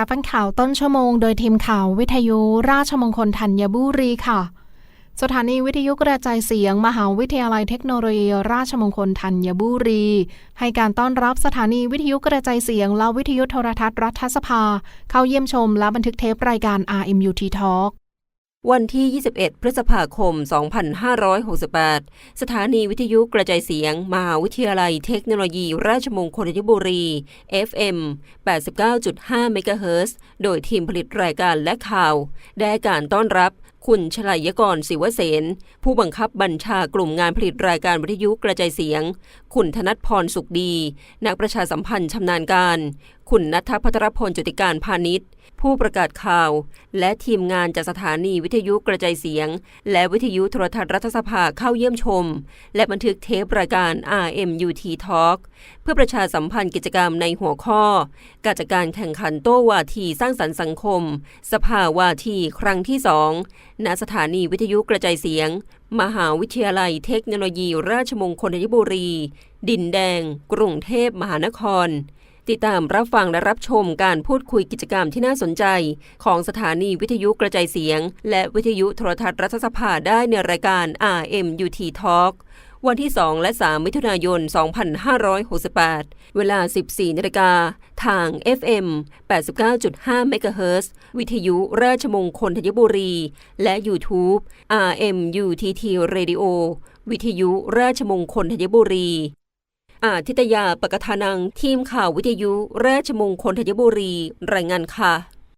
รับฟังข่าวต้นชั่วโมง โดยทีมข่าววิทยุราชมงคลธัญบุรีค่ะ สถานีวิทยุกระจายเสียง มหาวิทยาลัยเทคโนโลยีราชมงคลธัญบุรี ให้การต้อนรับสถานีวิทยุกระจายเสียงและวิทยุโทรทัศน์รัฐสภา เข้าเยี่ยมชมและบันทึกเทปรายการ RMUT Talk วันที่ 21 พฤษภาคม 2568 สถานีวิทยุกระจายเสียง มหาวิทยาลัยเทคโนโลยี ราชมงคลธัญบุรี FM 89.5 เมกะเฮิรตซ์โดยทีมผลิตรายการและข่าว ได้การต้อนรับคุณชลัยกรศิวเสน ผู้บังคับบัญชากลุ่มงานผลิตรายการวิทยุกระจายเสียง คุณธนัทพรสุขดี นักประชาสัมพันธ์ชำนาญการ คุณนัทพัทรพลจุติการพาณิชย์ ผู้ประกาศข่าว และทีมงานจากสถานีวิทยุกระจายเสียง และวิทยุโทรทัศน์รัฐสภาเข้าเยี่ยมชม และบันทึกเทปรายการ RMUT Talk เพื่อประชาสัมพันธ์กิจกรรมในหัวข้อ การจัดการแข่งขันโต้วาทีสร้างสรรค์สังคม สภาวาทีครั้งที่สองณสถานีวิทยุกระจายเสียง มหาวิทยาลัยเทคโนโลยี ราชมงคลธัญบุรี ดินแดง กรุงเทพมหานคร ติดตามรับฟังและรับชมการพูดคุยกิจกรรมที่น่าสนใจ ของสถานีวิทยุกระจายเสียง และวิทยุโทรทัศน์รัฐสภาได้ในรายการ RMUT Talk วันที่ 2 และ 3 มิถุนายน 2568 เวลา 14นาฬิกา ทาง FM 89.5เมกะเฮิร์วิทยุราชมงคลธัญบุรี และ YouTube RMUTT Radio วิทยุราชมงคลธัญบุรี อาทิตยาปกทานังทีมข่าววิทยุ ราชมงคลธัญบุรี รายงานค่ะ